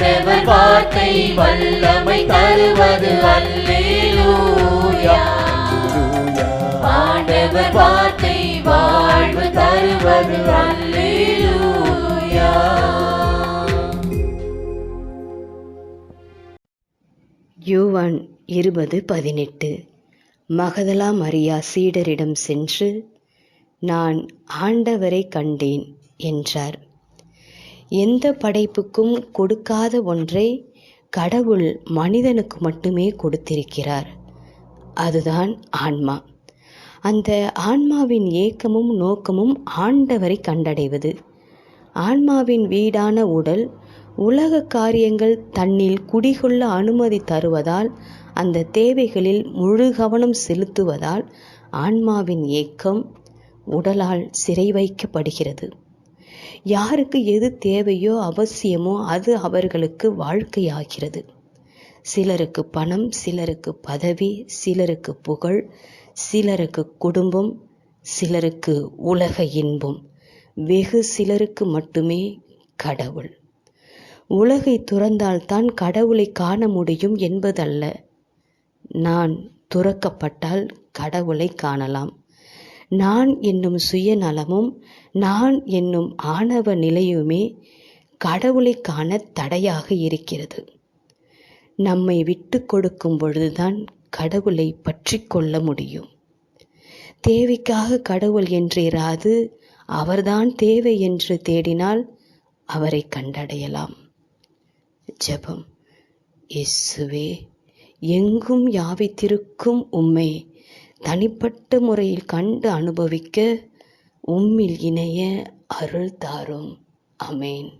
ஆண்டவர் வார்த்தை வல்லமை தருவது அல்லேலூயா. ஆண்டவர் வார்த்தை வாழ்வு தருவது அல்லேலூயா. யோவான் இருபது பதினெட்டு. மகதலா மரியா சீடரிடம் சென்று நான் ஆண்டவரை கண்டேன் என்றார். எந்த படைப்புக்கும் கொடுக்காத ஒன்றை கடவுள் மனிதனுக்கு மட்டுமே கொடுத்திருக்கிறார். அதுதான் ஆன்மா. அந்த ஆன்மாவின் ஏக்கமும் நோக்கமும் ஆண்டவரை கண்டடைவது. ஆன்மாவின் வீடான உடல் உலக காரியங்கள் தன்னில் குடிகொள்ள அனுமதி தருவதால் அந்த தேவைகளில் முழு கவனம் செலுத்துவதால் ஆன்மாவின் ஏக்கம் உடலால் சிறை வைக்கப்படுகிறது யாருக்கு எது தேவையோ அவசியமோ அது அவர்களுக்கு வாழ்க்கையாகிறது. சிலருக்கு பணம் சிலருக்கு பதவி சிலருக்கு புகழ் சிலருக்கு குடும்பம் சிலருக்கு உலக இன்பம். வெகு சிலருக்கு மட்டுமே கடவுள். உலகை துறந்தால்தான் கடவுளை காண முடியும் என்பதல்ல. நான் துறக்கப்பட்டால் கடவுளை காணலாம். நான் என்னும் சுயநலமும் நான் என்னும் ஆணவ நிலையுமே கடவுளை காண தடையாக இருக்கிறது. நம்மை விட்டு கொடுக்கும் பொழுதுதான் கடவுளை பற்றி கொள்ள முடியும். தேவைக்காக கடவுள் என்றிராது அவர்தான் தேவை என்று தேடினால் அவரை கண்டடையலாம். ஜெபம். இயேசுவே எங்கும் யாவித்திருக்கும் உம்மை தனிப்பட்ட முறையில் கண்டு அனுபவிக்க உம்மில் இணைய அருள் தாரும். அமேன்